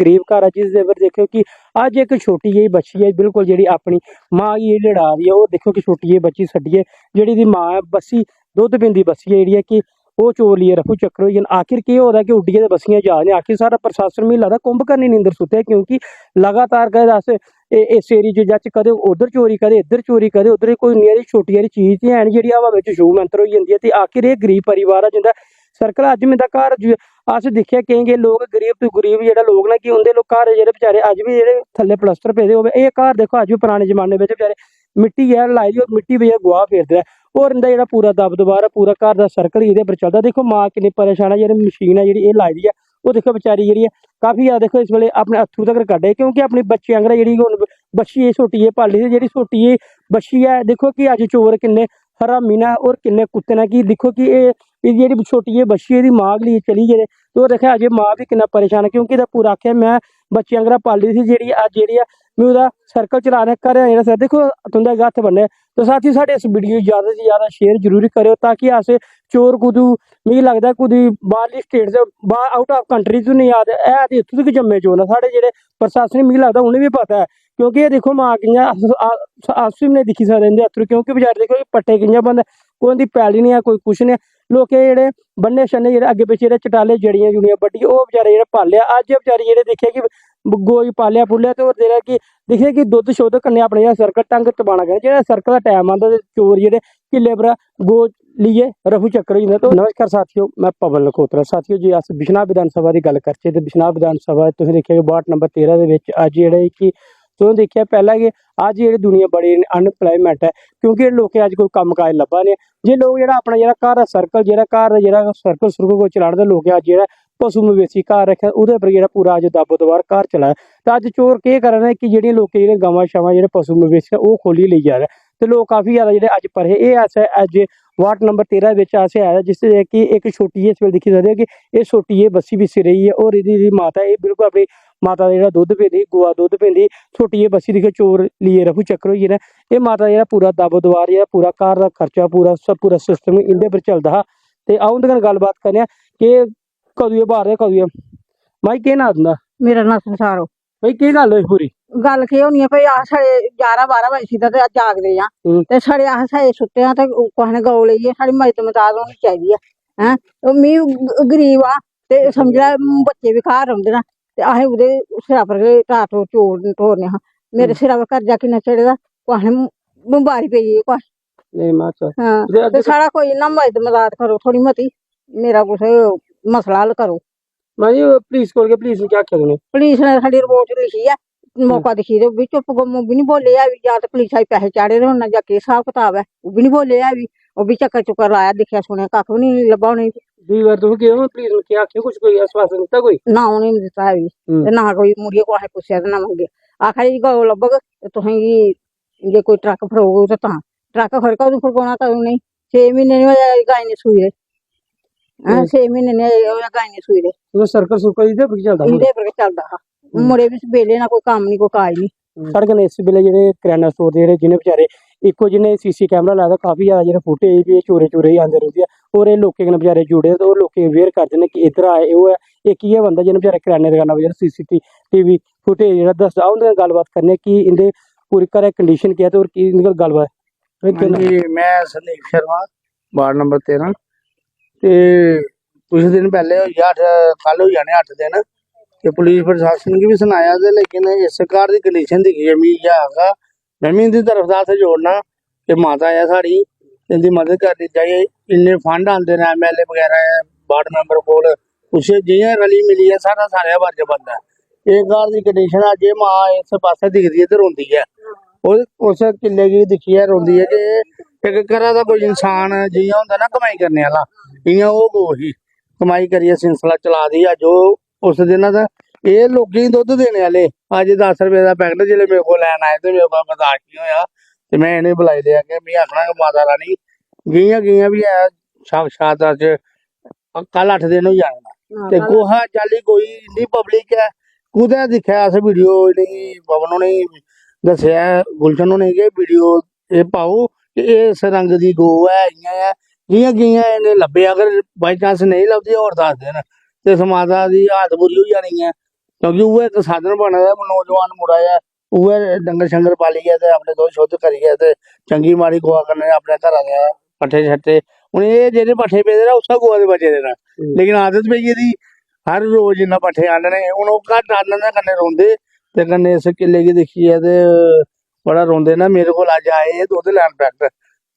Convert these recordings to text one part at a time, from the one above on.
ਗਰੀਬ ਘਰ ਆ, ਜਿਸ ਦੇ ਵਿੱਚ ਦੇਖਿਓ ਕਿ ਅੱਜ ਇੱਕ ਛੋਟੀ ਜਿਹੀ ਬੱਚੀ ਹੈ, ਬਿਲਕੁਲ ਜਿਹੜੀ ਆਪਣੀ ਮਾਂ ਹੀ ਲੜਾ ਰਹੀ ਹੈ। ਉਹ ਦੇਖੋ ਕਿ ਛੋਟੀ ਜਿਹੀ ਬੱਚੀ ਛੱਡੀ ਹੈ ਜਿਹੜੀ ਦੀ ਮਾਂ ਹੈ, ਬੱਸੀ, ਦੁੱਧ ਪਿੰਦੀ ਬੱਸੀ ਜਿਹੜੀ ਹੈ ਕਿ ਉਹ ਚੋਰ ਲਈ ਰਫੂ ਚੱਕਰ ਹੋਈ ਹਨ ਆਖਿਰ ਕੀ ਹੋ ਰਿਹਾ ਕਿ ਉੱਡੀਆਂ ਦੇ ਬੱਸੀਆਂ ਜਾ ਰਹੀਆਂ ਆਖਿਰ ਸਾਰਾ ਪ੍ਰਸ਼ਾਸਨ ਵੀ ਲੱਗਦਾ ਕੁੰਭ ਕਰਨੀ ਨੀਂਦਰ ਸੁੱਤੇ ਕਿਉਂਕਿ ਲਗਾਤਾਰ ਕਹੇ ਦੱਸ ਇਸ ਏਰੀ ਚ ਜੱਜ ਕਦੇ ਉਧਰ ਚੋਰੀ ਕਦੇ ਇੱਧਰ ਚੋਰੀ ਕਦੇ ਉਧਰ ਕੋਈ ਨਿਆਰੀ ਛੋਟੀ ਜਿਹੀ ਚੀਜ਼ ਤੇ ਹੈ ਜਿਹੜੀ ਹਵਾ ਵਿੱਚ ਸ਼ੂ ਮੰਤਰ ਹੋਈ ਜਾਂਦੀ ਹੈ ਤੇ ਆਖਿਰ ਇਹ ਗਰੀਬ ਪਰਿਵਾਰ ਆ, ਜਿੰਦਾ ਸਰਕਲ ਅੱਜ ਮੈਂ ਦਾ ਘਰ ਅਸੀਂ ਦੇਖਿਆ ਕਹੇਗੇ ਲੋਕ ਗਰੀਬ ਤੋਂ ਗਰੀਬ ਜਿਹੜਾ ਲੋਕ ਨੇ, ਕਿ ਉਹਦੇ ਲੋਕ ਘਰ ਜਿਹੜੇ ਵਿਚਾਰੇ ਅੱਜ ਵੀ ਜਿਹੜੇ ਥੱਲੇ ਪਲਸਟਰ ਪੇਦੇ ਹੋਵੇ, ਇਹ ਘਰ ਦੇਖੋ ਅੱਜ ਵੀ ਪੁਰਾਣੇ ਜ਼ਮਾਨੇ ਵਿੱਚ ਵਿਚਾਰੇ ਮਿੱਟੀ ਹੈ, ਲਾਈ ਦੀ ਮਿੱਟੀ ਵਿੱਚ ਗੋਹਾ ਫੇਰਦਾ ਹੈ। ਔਰ ਇਹਦਾ ਜਿਹੜਾ ਪੂਰਾ ਦਬਦਬਾ ਹੈ ਪੂਰਾ ਘਰ ਦਾ ਸਰਕਲ ਇਹਦੇ ਪਰ ਚੱਲਦਾ ਦੇਖੋ ਮਾਂ ਕਿੰਨੀ ਪਰੇਸ਼ਾਨ ਹੈ ਜਿਹੜੀ ਮਸ਼ੀਨ ਹੈ ਜਿਹੜੀ ਇਹ ਲਾਈ ਦੀ ਹੈ ਉਹ ਦੇਖੋ ਵਿਚਾਰੀ ਜਿਹੜੀ ਹੈ ਕਾਫੀ ਜ਼ਿਆਦਾ ਦੇਖੋ ਇਸ ਵੇਲੇ ਆਪਣੇ ਹੱਥੂ ਤੱਕ ਕੱਢੇ ਕਿਉਂਕਿ ਆਪਣੀ ਬੱਚੀ ਅੰਗਰਾ ਜਿਹੜੀ ਹੁਣ ਬੱਚੀ ਇਹ ਛੋਟੀ ਇਹ ਪਾਲੀ ਜਿਹੜੀ ਛੋਟੀ ਇਹ ਬੱਚੀ ਹੈ ਦੇਖੋ ਕਿ ਅੱਜ ਚੋਰ ਕਿੰਨੇ ਹਰਾਮੀ ਨਾ ਔਰ ਕਿੰਨੇ ਕੁੱਤੇ ਨਾ ਕੀ ਦੇਖੋ ਕਿ ਇਹ ਜਿਹੜੀ ਛੋਟੀ ਇਹ ਬੱਚੀ ਇਹਦੀ ਮਾਂ ਲਈ ਚਲੀ ਜੇ ਤੇ ਉਹ ਦੇਖਿਆ ਅਜੇ ਮਾਂ ਵੀ ਕਿੰਨਾ ਪਰੇਸ਼ਾਨ ਹੈ, ਕਿਉਂਕਿ ਇਹਦਾ ਪੂਰਾ ਆਖਿਆ, ਮੈਂ ਬੱਚਿਆਂ ਅੰਗਰਾ ਪਾਲੀ ਸੀ, ਜਿਹੜੀ ਅੱਜ ਜਿਹੜੀ ਆ, ਮੈਂ ਉਹਦਾ ਸਰਕਲ ਚਲਾਣੇ ਕਰ ਰਿਹਾ ਜਿਹੜਾ ਸਰ ਦੇਖੋ ਤੁੰਦਾ ਗੱਥ ਬੰਨੇ ਤੇ ਸਾਥੀ ਸਾਡੇ ਇਸ ਵੀਡੀਓ ਨੂੰ ਜ਼ਿਆਦਾ ਤੋਂ ਜ਼ਿਆਦਾ ਸ਼ੇਅਰ ਜ਼ਰੂਰ ਕਰਿਓ, ਤਾਂ ਕਿ ਆਸੇ ਚੋਰ ਕੁਦੂ, ਮੈਨੂੰ ਲੱਗਦਾ ਕੁਦੀ ਬਾਹਰਲੀ ਸਟੇਟ ਦੇ, ਬਾਹਰ ਆਊਟ ਆਫ ਕੰਟਰੀ ਤੋਂ ਨਹੀਂ ਯਾਦ ਇਹ ਤੇ ਇੱਥੋਂ ਤੱਕ ਜੰਮੇ ਚੋਰ ਨੇ ਸਾਡੇ ਜਿਹੜੇ ਪ੍ਰਸ਼ਾਸਨ, ਮੈਨੂੰ ਲੱਗਦਾ ਉਹਨੇ ਵੀ ਪਤਾ ਹੈ। ਕਿਉਂਕਿ ਇਹ ਦੇਖੋ ਮਾਂ ਕਿੰਨਾ ਆਸੂ ਨੇ ਦਿਖੀ ਸਕਦੇ ਇਹਦੇ ਅਥਰੂ ਕਿਉਂਕਿ ਵਿਚਾਰੇ ਦੇਖੋ ਪੱਟੇ ਕਿੰਨਾ ਬੰਦ, ਕੋਈ ਦੀ ਪੈਲੀ ਨਹੀਂ ਆ, ਕੋਈ ਕੁਛ ਨਹੀਂ ਲੋਕੇ ਜਿਹੜੇ ਬੰਨੇ ਛੰਨੇ ਜਿਹੜੇ ਅੱਗੇ ਪਿੱਛੇ ਜਿਹੜੇ ਚਟਾਲੇ ਜੜੀਆਂ ਜੁੜੀਆਂ ਵੱਡੀ, ਉਹ ਵਿਚਾਰੇ ਜਿਹੜੇ ਪਾਲਿਆ, ਅੱਜ ਵਿਚਾਰੇ ਜਿਹੜੇ ਦੇਖਿਆ ਕਿ ਬ- ਗੋਈ ਪਾਲਿਆ ਪੁੱਲਿਆ ਤੇ ਉਹ ਜਿਹੜਾ ਕਿ ਦੇਖਿਆ ਕਿ ਦੁੱਧ ਸ਼ੁੱਧ ਕੰਨੇ ਆਪਣੇ ਜਿਹੜਾ ਸਰਕਲ ਟੰਗ ਟਪਾਣਾ ਗਿਆ ਜਿਹੜਾ ਸਰਕਲ ਦਾ ਟਾਈਮ ਆਂਦਾ ਤੇ ਚੋਰ ਜਿਹੜੇ ਕਿੱਲੇ ਪਰ ਗੋ ਲਈਏ ਰਫੂ ਚੱਕਰ ਹੀ ਤਾਂ ਨਮਸਕਾਰ ਸਾਥੀਓ, ਮੈਂ ਪਵਨ ਲਖੋਤਰਾ। ਸਾਥੀਓ ਜੀ ਅਸ ਬਿਸ਼ਨਾ ਵਿਧਾਨ ਸਭਾ ਦੀ ਗੱਲ ਕਰਚੇ ਤੇ ਬਿਸ਼ਨਾ ਵਿਧਾਨ ਸਭਾ ਤੁਸੀਂ ਦੇਖਿਆ ਕਿ ਵਾਰਡ ਨੰਬਰ 13 ਦੇ ਵਿੱਚ ਅੱਜ ਜਿਹੜੇ ਕਿ ਤੁਸੀਂ ਦੇਖਿਆ ਪਹਿਲਾਂ ਕਿ ਅੱਜ ਜਿਹੜੀ ਦੁਨੀਆ ਬੜੀ ਅਨਪਲਾਈਮੈਂਟ ਹੈ, ਕਿਉਂਕਿ ਇਹ ਅੱਜ ਕੋਈ ਕੰਮ ਕਾਜ ਲੱਭਾ ਨੇ ਜੇ ਲੋਕ ਜਿਹੜਾ ਆਪਣਾ ਜਿਹੜਾ ਘਰ ਦਾ ਸਰਕਲ ਜਿਹੜਾ ਘਰ ਦਾ ਜਿਹੜਾ ਸਰਕਲ ਸੁਰਕਲ ਕੋ ਚਲਾਉਂਦੇ ਲੋਕ ਅੱਜ ਜਿਹੜਾ ਪਸ਼ੂ ਮਵੇਸ਼ੀ ਘਰ ਰੱਖਿਆ, ਉਹਦੇ ਪਰ ਜਿਹੜਾ ਪੂਰਾ ਅੱਜ ਦੱਬ ਦਵਾਰ ਘਰ ਚਲਾਇਆ ਤਾਂ ਅੱਜ ਚੋਰ ਕੀ ਕਰਨ ਹੈ ਕਿ ਜਿਹੜੀਆਂ ਲੋਕ ਜਿਹੜੇ ਗਾਵਾਂ ਸ਼ਾਵਾਂ ਜਿਹੜੇ ਪਸ਼ੂ ਮਵੇਸ਼ੀ ਉਹ ਖੋਲੀ ਲਈ ਜਾ ਰਿਹਾ ਤੇ ਲੋਕ ਕਾਫੀ ਜ਼ਿਆਦਾ ਜਿਹੜੇ ਅੱਜ ਪਰੇ ਇਹ ਐਸਾ ਅੱਜ ਵਾਰਡ ਨੰਬਰ 13 ਵਿੱਚ ਆਸੇ ਆਇਆ ਜਿਸ ਦੇ ਕਿ ਇੱਕ ਛੋਟੀ ਜਿਹੀ ਇਸ ਵੇਲੇ ਦਿਖੀ ਸਕਦੇ ਹੋ ਕਿ ਇਹ ਛੋਟੀ ਜਿਹੀ ਬੱਸੀ ਵਿਸ ਰਹੀ ਹੈ, ਔਰ ਇਹਦੀ ਮਾਤਾ ਇਹ ਬਿਲਕੁਲ ਆਪਣੀ ਮਾਤਾ ਦਾ ਜਿਹੜਾ ਦੁੱਧ ਪੀਂਦੀ ਗੋਆ ਦੁੱਧ ਪੀਂਦੀ ਛੋਟੀ ਇਹ ਬੱਸੀ ਦਿਖੇ ਚੋਰ ਲਈ ਰਫੂ ਚੱਕਰ ਹੋਈ ਨਾ ਇਹ ਮਾਤਾ ਦਾ ਜਿਹੜਾ ਪੂਰਾ ਦਬ ਦਵਾਰ ਜਿਹੜਾ ਪੂਰਾ ਘਰ ਦਾ ਖਰਚਾ ਪੂਰਾ ਸਭ ਪੂਰਾ ਸਿਸਟਮ ਇਹਦੇ ਪਰ ਚੱਲਦਾ ਹਾ। ਤੇ ਉਹਦੇ ਨਾਲ ਗੱਲਬਾਤ ਕਰਨੇ ਆ ਕਿ ਕਦੋਂ ਇਹ ਬਾਹਰ ਦੇ ਕਦੋਂ ਇਹ ਮਾਈ ਕੀ ਨਾ ਦਿੰਦਾ ਮੇਰਾ ਨਾਂ ਸੰਸਾਰੋ। ਬਈ ਕੀ ਗੱਲ ਹੋਈ ਪੂਰੀ? ਗੱਲ ਕੀ ਹੋਣੀ ਆ ਭਈ ਆ ਸਾਡੇ 11 12 ਵਜੇ ਸਿੱਧਾ ਤੇ ਅੱਜ ਜਾਗਦੇ ਆ। ਹੂੰ। ਤੇ ਸਾਡੇ ਆਹ ਸਾਡੇ ਸੁੱਤੇ ਆ ਤੇ ਕੋਹ ਨੇ ਗੌ ਲਈ ਆ ਸਾਡੀ ਮਦਦ ਮਦਦ ਹੋਣੀ ਚਾਹੀਦੀ ਆ ਹੈ। ਉਹ ਮੀ ਗਰੀਬ ਆ ਤੇ ਸਮਝ ਨਾ ਤੇ ਆਹੇ ਉਹਦੇ ਸਿਰਾਂ ਪਰ ਟਾਟੋ ਚੋਰ ਟੋਰਨੇ ਹਾਂ ਮੇਰੇ ਸਿਰਾਂ ਪਰ ਕਰਜ਼ਾ ਕਿੰਨਾ ਚੜੇਦਾ ਕੋਹ ਨੇ ਬਿਮਾਰੀ ਪਈ ਹੈ ਕੋਹ ਨਹੀਂ ਮੈਂ ਚਾ ਹਾਂ ਤੇ ਤੇ ਸਾਡਾ ਕੋਈ ਨਾ ਮਦਦ ਮਦਦ ਕਰੋ ਥੋੜੀ ਮਤੀ ਮੇਰਾ ਕੁਛ ਮਸਲਾ ਹੱਲ ਕਰੋ। ਮੈਂ ਜੀ ਪੁਲਿਸ ਕੋਲ ਕੇ ਪੁਲਿਸ ਨੂੰ ਕੀ ਆਖਿਆ ਤੁਨੇ ਪੁਲਿਸ ਨੇ ਸਾਡੀ ਰਿਪੋਰਟ ਲਿਖੀ ਆ ਮੌਕਾ ਦਿਖੀ ਦੇ ਵੀ ਚੁੱਪ ਗੁੰਮ ਵੀ ਨਹੀਂ ਬੋਲੇ ਆ ਵੀ ਜਾਂ ਤੇ ਪੁਲਿਸ ਆਈ ਪੈਸੇ ਚਾੜੇ ਦੇ ਹੁਣ ਜਾਂ ਕੀ ਹਿਸਾਬ ਕਿਤਾਬ ਹੈ ਉਹ ਵੀ ਨਹੀਂ ਬੋਲੇ ਆ ਵੀ। ਉਹ ਵੀ ਚੱਕਰ ਚੁੱਕਰ ਲਾਇਆ ਦੇਖਿਆ ਸੁਣਿਆ ਕੱਖ ਵੀ ਨਹੀਂ ਲੱਭਾ ਉਹਨੇ। ਦੀ ਵਾਰ ਤੂੰ ਕਿਹਾ ਪੁਲਿਸ ਨੂੰ ਕੀ ਆਖਿਆ ਕੁਝ ਕੋਈ ਆਸਵਾਸਨ ਦਿੱਤਾ ਕੋਈ? ਨਾ ਉਹਨੇ ਨੀ ਦਿੱਤਾ ਵੀ ਹੂੰ। ਤੇ ਨਾ ਕੋਈ ਮੁੜੀਏ ਕੋਲ ਪੁੱਛਿਆ ਤੇ ਨਾ ਮੰਗੇ। ਆਖਿਆ ਜੀ ਗੋ ਲੱਭਗ ਤੇ ਤੁਸੀਂ ਜੇ ਕੋਈ ਟਰੱਕ ਫੜੋਗੇ ਤਾਂ ਤਾਂ। ਟਰੱਕ ਫੜਕਾ ਉਹਨੂੰ ਫੜਕਾਉਣਾ ਤਾਂ ਨਹੀਂ 6 ਮਹੀਨੇ ਨਹੀਂ ਹੋਇਆ ਗਾਇ ਨੇ ਸੂਈ ਦੇ ਹਾਂ ਹੂੰ। 6 ਮਹੀਨੇ ਨੇ ਹੋਇਆ ਗਾਇ ਨੇ ਸੂਈ ਦੇ ਉਹ ਸਰਕਲ ਸੁਰਕਲ ਇਹਦੇ ਪਰ ਚੱਲਦਾ ਇਹਦੇ ਪਰ ਚੱਲਦਾ ਹਾਂ। ਹੂੰ। ਮੁੜੇ ਵੀ ਵੇਲੇ ਨਾ ਕੋਈ ਕੰਮ ਨਹੀਂ ਕੋਈ ਕਾਜ ਨਹੀਂ ਸੜਕ ਨੇ ਇਸ ਵੇਲੇ ਜਿਹੜੇ ਕਰਿਆਨਾ ਸਟੋਰ ਦੇ ਜਿਹੜੇ ਜਿਹਨੇ ਵਿਚਾਰੇ ਇੱਕੋ ਜਿਹਨੇ ਸੀਸੀ ਕੈਮਰਾ ਲਾਇਆ ਕਾਫੀ ਜ਼ਿਆਦਾ ਜਿਹੜੇ ਫੁਟੇਜ ਵੀ ਇਹ ਚੋਰੇ ਚੋਰੇ ਹੀ ਆਉਂਦੇ ਰਹਿੰਦੇ ਆ। ਔਰ ਇਹ ਲੋਕੇ ਨਾਲ ਵਿਚਾਰੇ ਜੁੜੇ ਤੇ ਉਹ ਲੋਕੀ ਅਵੇਅਰ ਕਰਦੇ ਨੇ ਕਿ ਇੱਧਰ ਆਏ ਉਹ ਹੈ ਇਹ ਕੀ ਹੈ ਬੰਦਾ ਜਿਹਨੇ ਵਿਚਾਰੇ ਕਰਿਆਨੇ ਦੁਕਾਨਾਂ ਵਿੱਚ ਸੀਸੀਟੀ ਟੀਵੀ ਫੁਟੇਜ ਜਿਹੜਾ ਦੱਸਦਾ ਉਹਦੇ ਨਾਲ ਗੱਲਬਾਤ ਕਰਨੀ ਕਿ ਇਹਦੇ ਪੂਰੀ ਕਰੇ ਕੰਡੀਸ਼ਨ ਕੀ ਹੈ ਤੇ ਔਰ ਕੀ ਇਹਦੇ ਨਾਲ ਗੱਲਬਾਤ ਹਾਂਜੀ ਮੈਂ ਸੰਦੀਪ ਸ਼ਰਮਾ ਵਾਰਡ ਨੰਬਰ 13 ਤੇ ਕੁਝ ਦਿਨ ਪਹਿਲੇ ਹੋਈ ਅੱਠ ਕੱਲ ਹੋ ਜਾਣੇ 8 ਦਿਨ। ਤੇ ਪੁਲਿਸ ਪ੍ਰਸ਼ਾਸਨ ਕੀ ਵੀ ਸੁਣਾਇਆ ਤੇ ਲੇਕਿਨ ਇਸ ਸਰਕਾਰ ਦੀ ਕੰਡੀਸ਼ਨ ਦਿਖੀ ਹੈ ਵੀ ਹੈਗਾ। ਮੈਂ ਵੀ ਇਹਦੀ ਤਰਫ ਦਾ ਹੱਥ ਜੋੜਨਾ ਕਿ ਮਾਤਾ ਆ ਸਾਡੀ, ਇਹਦੀ ਮਦਦ ਕਰਨੀ ਚਾਹੀਏ ਇੰਨੇ ਫੰਡ ਆਉਂਦੇ ਨੇ ਐਮਐਲਏ ਵਗੈਰਾ ਹੈ ਵਾਰਡ ਮੈਂਬਰ ਕੋਲ। ਕੁਛ ਜਿਹੀਆਂ ਰਲੀ ਮਿਲੀ ਹੈ ਸਾਰਾ ਸਾਰਿਆਂ ਵਰਜ ਬੰਦਾ। ਇਹ ਘਰ ਦੀ ਕੰਡੀਸ਼ਨ ਆ ਜੇ ਮਾਂ ਇਸ ਪਾਸੇ ਦਿਖਦੀ ਹੈ ਤੇ ਰੋਂਦੀ ਹੈ। ਉਹ ਉਸ ਕਿੱਲੇ ਦੀ ਦਿਖੀ ਹੈ, ਰੋਂਦੀ ਹੈ ਕਿ ਇੱਕ ਘਰਾਂ ਦਾ ਕੋਈ ਇਨਸਾਨ ਜਿਹਾ ਹੁੰਦਾ ਨਾ ਕਮਾਈ ਕਰਨੇ ਵਾਲਾ ਇਆਂ ਉਹ ਉਹੀ ਕਮਾਈ ਕਰੀਏ, ਸਿਲਸਿਲਾ ਚਲਾ ਦੀ ਆ ਜੋ ਉਸ ਦਿਨਾਂ ਦਾ ਇਹ ਲੋਕੀ ਦੁੱਧ ਦੇਣੇ ਵਾਲੇ ਅੱਜ 10 ਰੁਪਏ ਦਾ ਪੈਕਟ ਜਿਹੜੇ ਮੇਰੇ ਕੋਲ ਲੈਣ ਆਏ ਤੇ ਮੇਰੇ ਕੋਲ ਬਰਦਾਸ਼ਤ ਨਹੀਂ ਹੋਇਆ। ਤੇ ਮੈਂ ਇਹਨੇ ਬੁਲਾਈ ਲਿਆ ਕਿ ਵੀ ਆਖਣਾ ਕਿ ਮਾਤਾ ਰਾਣੀ ਗਈਆਂ ਗਈਆਂ ਵੀ ਹੈ ਸਾਖਸ਼ਾਤ ਅੱਜ ਕੱਲ 8 ਦਿਨ ਹੋ ਜਾਣਾ ਤੇ ਕੋਹਾ ਚਾਲੀ ਕੋਈ ਇੰਨੀ ਪਬਲਿਕ ਹੈ ਕੁਦੇ ਦਿਖਿਆ ਇਸ ਵੀਡੀਓ ਨਹੀਂ ਪਵਨ ਨੇ ਦੱਸਿਆ ਗੁਲਸ਼ਨ ਨੇ ਕਿ ਵੀਡੀਓ ਇਹ ਪਾਓ ਕਿ ਇਹ ਇਸ ਰੰਗ ਦੀ ਗੋ ਹੈ ਇਆਂ ਹੈ ਜਿਹੀਆਂ ਗਈਆਂ ਇਹਨੇ ਲੱਭੇ ਅਗਰ ਬਾਈ ਚਾਂਸ ਨਹੀਂ ਲੱਭਦੀ ਹੋਰ ਦੱਸ ਦੇਣ ਤੇ ਸਮਾਦਾ ਦੀ ਹਾਲਤ ਬੁਰੀ ਹੋ ਜਾਣੀ ਹੈ। ਕਿਉਂਕਿ ਉਹ ਇੱਕ ਸਾਧਨ ਬਣਦਾ ਨੌਜਵਾਨ ਮੁੰਡਾ ਆ ਉਹ ਡੰਗਰ ਸ਼ੰਗਰ ਪਾਲੀ ਗਿਆ ਤੇ ਆਪਣੇ ਦੋ ਸ਼ੁੱਧ ਕਰੀ ਗਿਆ ਤੇ ਚੰਗੀ ਮਾੜੀ ਗੋਆ ਕਰਨੇ ਆਪਣੇ ਘਰਾਂ ਦੇ ਪੱਠੇ ਛੱਟੇ। ਹੁਣ ਇਹ ਜਿਹੜੇ ਪੱਠੇ ਪੇਦੇ ਨਾ ਉਸਾ ਗੋਆ ਦੇ ਬਚੇ ਦੇ ਨਾ। ਹੂੰ। ਲੇਕਿਨ ਆਦਤ ਪਈ ਇਹਦੀ ਹਰ ਰੋਜ਼ ਇਹਨਾਂ ਪੱਠੇ ਆਂਡਣੇ ਹੁਣ ਉਹ ਘੱਟ ਆਂਡਣ ਕੰਨੇ ਰੋਂਦੇ। ਤੇ ਕੰਨੇ ਇਸ ਕਿੱਲੇ ਕੀ ਦੇਖੀ ਹੈ ਤੇ ਬੜਾ ਰੋਂਦੇ ਨਾ ਮੇਰੇ ਕੋਲ ਅੱਜ ਆਏ ਇਹ ਦੁੱਧ ਲੈਣ ਪੈਕਟ।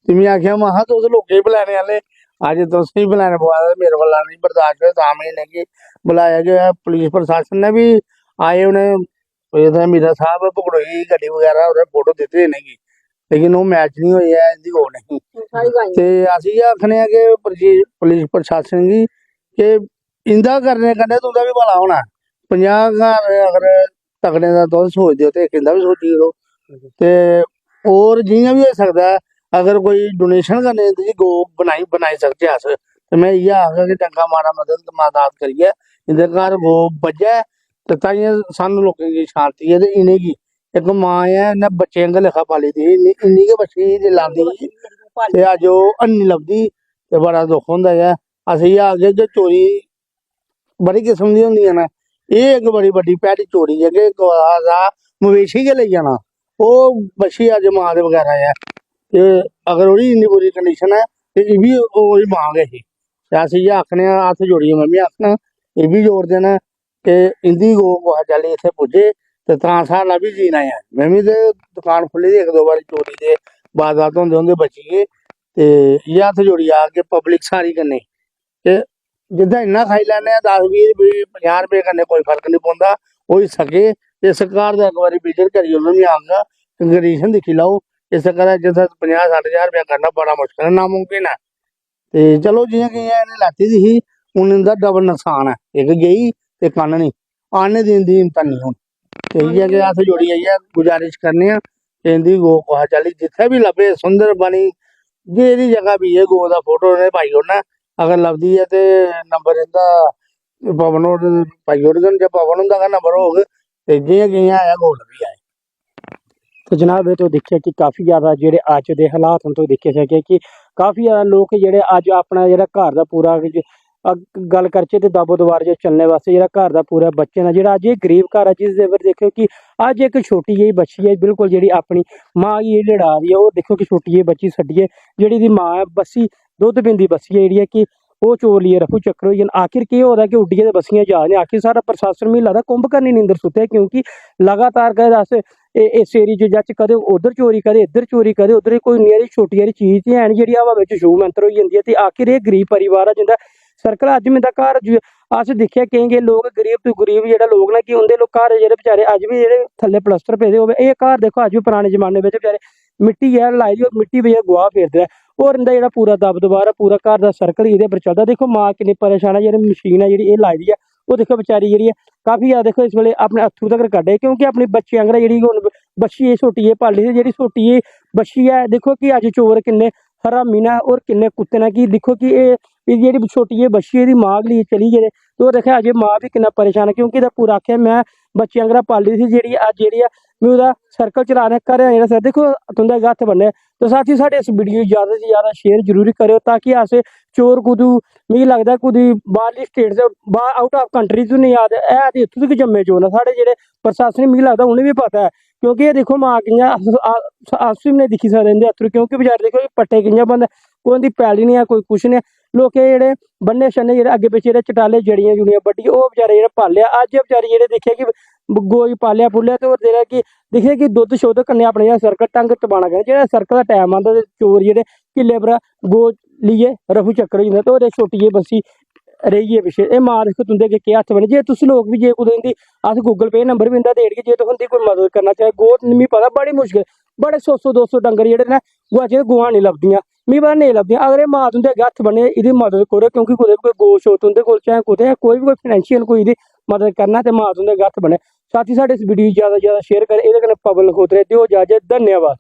ਤੇ ਮੈਂ ਆਖਿਆ ਮਹਾ ਦੁੱਧ ਲੋਕੇ ਹੀ ਬੁਲਾਣੇ ਵਾਲੇ ਅੱਜ ਤੁਸੀਂ ਬੁਲਾਣੇ ਪਵਾ ਮੇਰੇ ਕੋਲ ਨਹੀਂ ਬਰਦਾਸ਼ਤ ਹੋਇਆ ਤਾਂ ਮੈਂ ਨੇ ਕਿ ਬੁਲਾਇਆ ਗਿਆ ਪੁਲਿਸ ਪ੍ਰਸ਼ਾਸਨ ਨੇ ਵੀ ਆਏ ਉਹਨੇ ਇਹਦਾ ਮੇਰਾ ਸਾਹਿਬ ਭਗੜੋਈ ਗੱਡੀ ਵਗੈਰਾ ਉਹਦੇ ਫੋਟੋ ਦਿੱਤੇ ਨੇਗੀ ਲੇਕਿਨ ਉਹ ਮੈਚ ਨਹੀਂ ਹੋਇਆ ਇਹਦੀ ਹੋ ਨਹੀਂ। ਤੇ ਅਸੀਂ ਆਖਨੇ ਆ ਕਿ ਪੁਲਿਸ- ਪ੍ਰਸ਼ਾਸਨ ਦੀ ਕਿ ਇੰਦਾ ਕਰਨੇ ਕੰਨੇ ਤੁੰਦਾ ਵੀ ਭਲਾ ਹੋਣਾ। 50 ਘਰ ਅਗਰ ਤਕੜੇ ਦਾ ਦੁੱਧ ਸੋਚਦੇ ਹੋ ਤੇ ਕਿੰਦਾ ਵੀ ਸੋਚੀ ਕਰੋ। ਤੇ ਹੋਰ ਜਿਹੀਆਂ ਵੀ ਹੋ ਸਕਦਾ। ਹੈ, ਅਗਰ ਕੋਈ ਡੋਨੇਸ਼ਨ ਕਰਨੇ ਤੇ ਜੀ ਗੋ ਬਣਾਈ ਬਣਾਈ ਸਕਦੇ ਹਸ ਤੇ ਮੈਂ ਇਹ ਆਖਾਂ ਕਿ ਚੰਗਾ ਮਾੜਾ ਮਦਦ ਮਦਦ ਕਰੀਏ ਇਹਦੇ ਘਰ ਗੋ ਵੱਜੈ ਤੇ ਤਾਂ ਹੀ ਸਾਨੂੰ ਲੋਕਾਂ ਦੀ ਸ਼ਾਂਤੀ ਹੈ ਤੇ ਇਹਨੇ ਕੀ ਇੱਕ ਮਾਂ ਹੈ ਇਹਨੇ ਬੱਚੇ ਅੰਗ ਲਿਖਾ ਪਾਲੀ ਦੀ ਇੰਨੀ ਇੰਨੀ ਕੇ ਬੱਚੀ ਜੇ ਲਾਂਦੀ ਤੇ ਅੱਜ ਉਹ ਅੰਨੀ ਲੱਭਦੀ ਤੇ ਬੜਾ ਦੁੱਖ ਹੁੰਦਾ ਹੈ। ਅਸੀਂ ਆ ਕੇ ਜੋ ਚੋਰੀ ਬੜੀ ਕਿਸਮ ਦੀ ਹੁੰਦੀਆਂ ਨੇ ਇਹ ਇੱਕ ਬੜੀ ਵੱਡੀ ਪੈੜੀ ਚੋਰੀ ਹੈ ਕਿ ਦਾ ਮਵੇਸ਼ੀ ਕੇ ਲਈ ਜਾਣਾ ਉਹ ਬੱਚੀ ਅੱਜ ਮਾਂ ਦੇ ਵਗੈਰਾ ਹੈ ਤੇ ਅਗਰ ਉਹਦੀ ਇੰਨੀ ਬੁਰੀ ਕੰਡੀਸ਼ਨ ਹੈ, ਤੇ ਇਹ ਵੀ ਉਹੀ ਮੰਗ ਹੈ ਤੇ ਅਸੀਂ ਇਹ ਆਖਨੇ ਆ, ਹੱਥ ਜੋੜੀਏ, ਮੰਮੀ ਆਖਣਾ, ਇਹ ਵੀ ਜੋੜ ਦੇਣਾ ਕਿ ਇੰਦੀ ਗੋ ਕੋ ਚੱਲੀ ਇੱਥੇ ਪੁੱਜੇ ਤੇ ਤਾਂ ਸਾਡਾ ਵੀ ਜੀਣਾ ਹੈ ਮੈਂ ਵੀ ਦੁਕਾਨ ਖੁੱਲੀ ਦੀ ਇੱਕ ਦੋ ਵਾਰੀ ਚੋਰੀ ਦੇ ਬਾਅਦ ਹੁੰਦੇ ਹੁੰਦੇ ਬਚੀਏ। ਤੇ ਇਹ ਹੱਥ ਜੋੜੀ ਆ ਕੇ ਪਬਲਿਕ ਸਾਰੀ ਕੰਨੇ ਤੇ ਜਿੱਦਾਂ ਇੰਨਾ ਖਾਈ ਲੈਣੇ ਆ 10 20 ਰੁਪਏ 50 ਰੁਪਏ ਕੰਨੇ ਕੋਈ ਫ਼ਰਕ ਨਹੀਂ ਪਾਉਂਦਾ ਉਹ ਸਕੇ, ਤੇ ਸਰਕਾਰ ਦਾ ਇੱਕ ਵਾਰੀ ਵਿਜ਼ਿਟ ਕਰੀ ਉਹਨਾਂ ਵੀ ਆਉਂਗਾ ਕੰਡੀਸ਼ਨ ਦਿਖੀ ਲਾਓ। ਇਸ ਤਰ੍ਹਾਂ ਜਿੱਦਾਂ 50 60000 ਰੁਪਏ ਕਰਨਾ ਬੜਾ ਮੁਸ਼ਕਲ ਹੈ ਨਾਮੁਮਕਿਨ ਹੈ ਤੇ ਚਲੋ ਜਿਵੇਂ ਕਿ ਇਹਨੇ ਲਾਤੀ ਦੀ ਸੀ, ਹੁਣ ਇਹਦਾ ਡਬਲ ਨੁਕਸਾਨ ਹੈ। ਇੱਕ ਗਈ ਤੇ ਕੰਨ ਨਹੀਂ। ਆਨੇ ਦਿਨ ਦੀ ਹਿੰਮਤ ਨਹੀਂ ਹੁਣ। ਤੇ ਇਹ ਹੈ ਕਿ ਹੱਥ ਜੋੜੀ ਆਈ ਹੈ, ਗੁਜ਼ਾਰਿਸ਼ ਕਰਨੇ ਆ। ਕਿ ਇਹਦੀ ਗੋ ਕੋਹਾ ਚਾਲੀ, ਜਿੱਥੇ ਵੀ ਲੱਭੇ, ਸੁੰਦਰ ਬਣੀ, ਜੇ ਇਹਦੀ ਜਗ੍ਹਾ ਵੀ ਹੈ, ਗੋ ਦਾ ਫੋਟੋ ਨੇ ਪਾਈ ਹੋਣਾ। ਅਗਰ ਲੱਭਦੀ ਹੈ ਤੇ ਨੰਬਰ ਇਹਦਾ, ਪਵਨ ਉਹ ਪਾਈ ਹੋਣ ਜੇ ਪਵਨ ਹੁੰਦਾ ਦਾ ਨੰਬਰ ਹੋਗ ਤੇ ਜੇ ਗਈਆਂ ਆਇਆ ਗੋ ਲੱਭੀ ਆਏ ਤੇ ਜਨਾਬ, ਇਹ ਤੋਂ ਦੇਖਿਆ ਕਿ ਕਾਫੀ ਜ਼ਿਆਦਾ ਜਿਹੜੇ ਅੱਜ ਦੇ ਹਾਲਾਤ ਹਨ ਤੋਂ ਦੇਖਿਆ ਸਕਿਆ ਕਿ ਕਾਫੀ ਜ਼ਿਆਦਾ ਲੋਕ ਜਿਹੜੇ ਅੱਜ ਆਪਣਾ ਜਿਹੜਾ ਘਰ ਦਾ ਪੂਰਾ ਜ- ਅਗ- ਗੱਲ ਕਰਚੇ ਤੇ ਦਾਬੋ ਦਵਾਰ ਜੇ ਚੱਲਣੇ ਵਾਸਤੇ ਜਿਹੜਾ ਘਰ ਦਾ ਪੂਰਾ ਬੱਚੇ ਨਾਲ ਜਿਹੜਾ ਅੱਜ ਇਹ ਗਰੀਬ ਘਰ ਹੈ ਜਿਸ ਦੇ ਵਿੱਚ ਦੇਖਿਓ ਕਿ ਅੱਜ ਇੱਕ ਛੋਟੀ ਜਿਹੀ ਬੱਚੀ ਹੈ, ਬਿਲਕੁਲ ਜਿਹੜੀ ਆਪਣੀ ਮਾਂ ਹੀ ਇਹ ਲੜਾ ਰਹੀ ਹੈ, ਉਹ ਦੇਖੋ ਕਿ ਛੋਟੀ ਜਿਹੀ ਬੱਚੀ ਛੱਡੀ ਹੈ ਜਿਹੜੀ ਦੀ ਮਾਂ ਹੈ, ਬੱਸੀ, ਦੁੱਧ ਪਿੰਦੀ ਬੱਸੀ ਹੈ, ਜਿਹੜੀ ਹੈ ਕਿ ਉਹ ਚੋਰ ਲਈ ਰਫੂ ਚੱਕਰ ਹੋਈ ਜਾਣ। ਆਖਿਰ ਕੀ ਹੋ ਰਿਹਾ ਕਿ ਉੱਡੀਆਂ ਦੇ ਬੱਸੀਆਂ ਜਾ ਰਹੀਆਂ ਆਖਿਰ ਸਾਰਾ ਪ੍ਰਸ਼ਾਸਨ ਇਹ ਇਸ ਏਰੀ ਚ ਜੱਜ ਕਦੇ ਉਧਰ ਚੋਰੀ ਕਦੇ ਇੱਧਰ ਚੋਰੀ ਕਦੇ ਉਧਰ ਕੋਈ ਨਿਆਰੀ ਛੋਟੀ ਜਿਹੀ ਚੀਜ਼ ਤੇ ਐਨ ਜਿਹੜੀ ਹਵਾ ਵਿੱਚ ਸ਼ੂ ਮੰਤਰ ਹੋਈ ਜਾਂਦੀ ਹੈ ਤੇ ਆਖਿਰ ਇਹ ਗਰੀਬ ਪਰਿਵਾਰ ਆ ਜਿੰਦਾ ਸਰਕਲ ਅੱਜ ਮੈਂ ਘਰ ਅਸੀਂ ਅਸ ਦੇਖਿਆ ਕहेंगे ਲੋਕ ਗਰੀਬ ਤੋਂ ਗਰੀਬ ਜਿਹੜਾ ਲੋਕ ਨਾ ਕਿ ਉਹਦੇ ਲੋਕ ਘਰ ਜਿਹੜੇ ਵਿਚਾਰੇ ਅੱਜ ਵੀ ਜਿਹੜੇ ਥੱਲੇ ਪਲਸਟਰ ਪੇਦੇ ਹੋਵੇ, ਇਹ ਘਰ ਦੇਖੋ ਅੱਜ ਵੀ ਪੁਰਾਣੇ ਜ਼ਮਾਨੇ ਵਿੱਚ ਵਿਚਾਰੇ ਮਿੱਟੀ ਹੈ, ਲਾਈ ਦੀ ਮਿੱਟੀ ਵਿੱਚ ਗੋਹਾ ਫੇਰਦਾ ਔਰ ਇਹਦਾ ਜਿਹੜਾ ਪੂਰਾ ਦਬਦਬਾ ਹੈ ਪੂਰਾ ਘਰ ਦਾ ਸਰਕਲ ਇਹਦੇ ਪਰ ਚੱਲਦਾ। ਦੇਖੋ ਮਾਂ ਕਿੰਨੀ ਪਰੇਸ਼ਾਨ ਹੈ ਜਿਹੜੀ ਮਸ਼ੀਨ ਹੈ ਜਿਹੜੀ ਇਹ ਲਾਈ ਦੀ ਹੈ ਉਹ ਦੇਖੋ ਵਿਚਾਰੀ ਜਿਹੜੀ ਹੈ ਕਾਫੀ ਜ਼ਿਆਦਾ ਦੇਖੋ ਇਸ ਵੇਲੇ ਆਪਣੇ ਹੱਥੂ ਤੱਕ ਕੱਢੇ ਕਿਉਂਕਿ ਆਪਣੀ ਬੱਚੀ ਅੰਗਰਾ ਜਿਹੜੀ ਹੁਣ ਬੱਚੀ ਇਹ ਛੋਟੀ ਹੈ ਪਾਲੀ ਦੀ ਜਿਹੜੀ ਛੋਟੀ ਇਹ ਬੱਚੀ ਹੈ, ਦੇਖੋ ਕਿ ਅੱਜ ਚੋਰ ਕਿੰਨੇ ਹਰਾਮੀ ਨਾ ਔਰ ਕਿੰਨੇ ਕੁੱਤੇ ਨਾ, ਕਿ ਦੇਖੋ ਕਿ ਇਹ ਇਹ ਜਿਹੜੀ ਛੋਟੀ ਜਿਹੀ ਬੱਚੀ ਇਹਦੀ ਮਾਂ ਲਈ ਚਲੀ ਜੇ ਤੇ ਉਹ ਦੇਖਿਆ ਅਜੇ ਮਾਂ ਵੀ ਕਿੰਨਾ ਪਰੇਸ਼ਾਨ ਹੈ, ਕਿਉਂਕਿ ਇਹਦਾ ਪੂਰਾ ਆਖਿਆ ਮੈਂ ਬੱਚੀ ਅੰਗਰਾ ਪਾਲੀ ਸੀ ਜਿਹੜੀ ਅੱਜ ਜਿਹੜੀ ਆ ਮੈਂ ਉਹਦਾ ਸਰਕਲ ਚਲਾ ਰਿਹਾ, ਕਰ ਰਿਹਾ ਜਿਹੜਾ ਸਰ ਦੇਖੋ, ਤੁੰਦਾ ਹੱਥ ਬੰਨੇ ਤੇ ਸਾਥੀ, ਸਾਡੇ ਇਸ ਵੀਡੀਓ ਨੂੰ ਜ਼ਿਆਦਾ ਤੋਂ ਜ਼ਿਆਦਾ ਸ਼ੇਅਰ ਜ਼ਰੂਰ ਕਰਿਓ ਤਾਂ ਕਿ ਆਸੇ ਚੋਰ ਕੁਦੂ, ਮੈਨੂੰ ਲੱਗਦਾ ਕੁਦੀ ਬਾਹਰਲੀ ਸਟੇਟ ਦੇ, ਬਾਹਰ ਆਊਟ ਆਫ ਕੰਟਰੀ ਤੋਂ ਨਹੀਂ ਆਦੇ ਇਹ ਤੇ ਇੱਥੋਂ ਤੱਕ ਜੰਮੇ ਚੋਰ ਸਾਡੇ ਜਿਹੜੇ ਪ੍ਰਸ਼ਾਸਨ, ਮੈਨੂੰ ਲੱਗਦਾ ਉਹਨੂੰ ਵੀ ਪਤਾ ਹੈ, ਕਿਉਂਕਿ ਇਹ ਦੇਖੋ, ਮਾਂ ਕਿੰਨਾ ਆਸੂ ਨੇ ਦਿਖੀ ਸਕਦੇ ਇਹਦੇ ਅਥਰੂ ਕਿਉਂਕਿ ਵਿਚਾਰੇ ਦੇਖੋ ਪੱਟੇ ਕਿੰਨਾ ਬੰਦਾ, ਕੋਈ ਦੀ ਪੈਲੀ ਨਹੀਂ ਆ, ਕੋਈ ਕੁਛ ਨਹੀਂ ਆ। ਲੋਕ ਜਿਹੜੇ ਬੰਨੇ ਛੰਨੇ ਜਿਹੜੇ ਅੱਗੇ ਪਿੱਛੇ ਜਿਹੜੇ ਚਟਾਲੇ ਜੜੀਆਂ ਜੁੜੀਆਂ ਵੱਡੀ, ਉਹ ਵਿਚਾਰੇ ਜਿਹੜੇ ਪਾਲਿਆ, ਅੱਜ ਵਿਚਾਰੇ ਜਿਹੜੇ ਦੇਖਿਆ ਕਿ ਗੋਈ ਪਾਲਿਆ ਪੁੱਲਿਆ ਤੇ ਉਹ ਜਿਹੜਾ ਕਿ ਦੇਖਿਆ ਕਿ ਦੁੱਧ ਸ਼ੁੱਧ ਕੰਨੇ ਆਪਣੇ ਜਿਹੜਾ ਸਰਕਲ ਟੰਗ ਟਪਾਣਾ ਗਿਆ। ਜਿਹੜਾ ਸਰਕਲ ਦਾ ਟਾਈਮ ਆਉਂਦਾ ਤੇ ਚੋਰ ਜਿਹੜੇ ਕਿੱਲੇ ਪਰ ਗੋ ਲਈਏ ਰਫੂ ਚੱਕਰ ਹੋ ਜਾਂਦਾ ਤੇ ਉਹਦੇ ਛੋਟੀ ਜਿਹੀ ਬੱਸੀ ਰਹੀਏ ਪਿੱਛੇ। ਇਹ ਮਾਂ ਦੇਖੋ ਤੁੰਦੇ ਕੇ ਕੀ ਹੱਥ ਬਣੇ। ਜੇ ਤੁਸੀਂ ਲੋਕ ਵੀ ਜੇ ਕੋਈ ਦੀ ਅਸ ਗੂਗਲ ਪੇ ਨੰਬਰ ਵੀ ਇੰਦਾ ਦੇੜ ਕੇ ਜੇ ਤੁਹਾਨੂੰ ਕੋਈ ਮਦਦ ਕਰਨਾ, ਚਾਹੇ ਗੋਤ ਨਹੀਂ ਪਤਾ ਬੜੀ ਮੁਸ਼ਕਿਲ। ਬੜੇ 100 100 200 ਡੰਗਰ ਜਿਹੜੇ ਨੇ ਗੁਆਚੇ ਗੋਆਂ ਨਹੀਂ ਲੱਭਦੀਆਂ। ਮੀ ਪਤਾ ਨਹੀਂ ਲੱਭਦੀਆਂ। ਅਗਰ ਇਹ ਮਾਂ ਤੁੰਦੇ ਹੱਥ ਬਣੇ, ਇਹਦੀ ਮਦਦ ਕਰੋ, ਕਿਉਂਕਿ ਕੋਈ ਕੋਈ ਗੋਸ਼ ਹੋ ਕੋਲ, ਚਾਹੇ ਕੋਈ ਕੋਈ ਵੀ ਕੋਈ ਫਾਈਨੈਂਸ਼ੀਅਲ ਕੋਈ ਇਹਦੀ ਮਦਦ ਕਰਨਾ ਤੇ ਮਾਂ ਤੁੰਦੇ ਹੱਥ ਬਣੇ। ਸਾਥੀ, ਸਾਡੇ ਇਸ ਵੀਡੀਓ ਜ਼ਿਆਦਾ ਜ਼ਿਆਦਾ ਸ਼ੇਅਰ ਕਰੇ, ਇਹਦੇ ਕਨੇ ਪਬਲਿਕ ਹੋਤ ਦਿਓ ਇਜਾਜ਼ਤ, ਧੰਨਵਾਦ।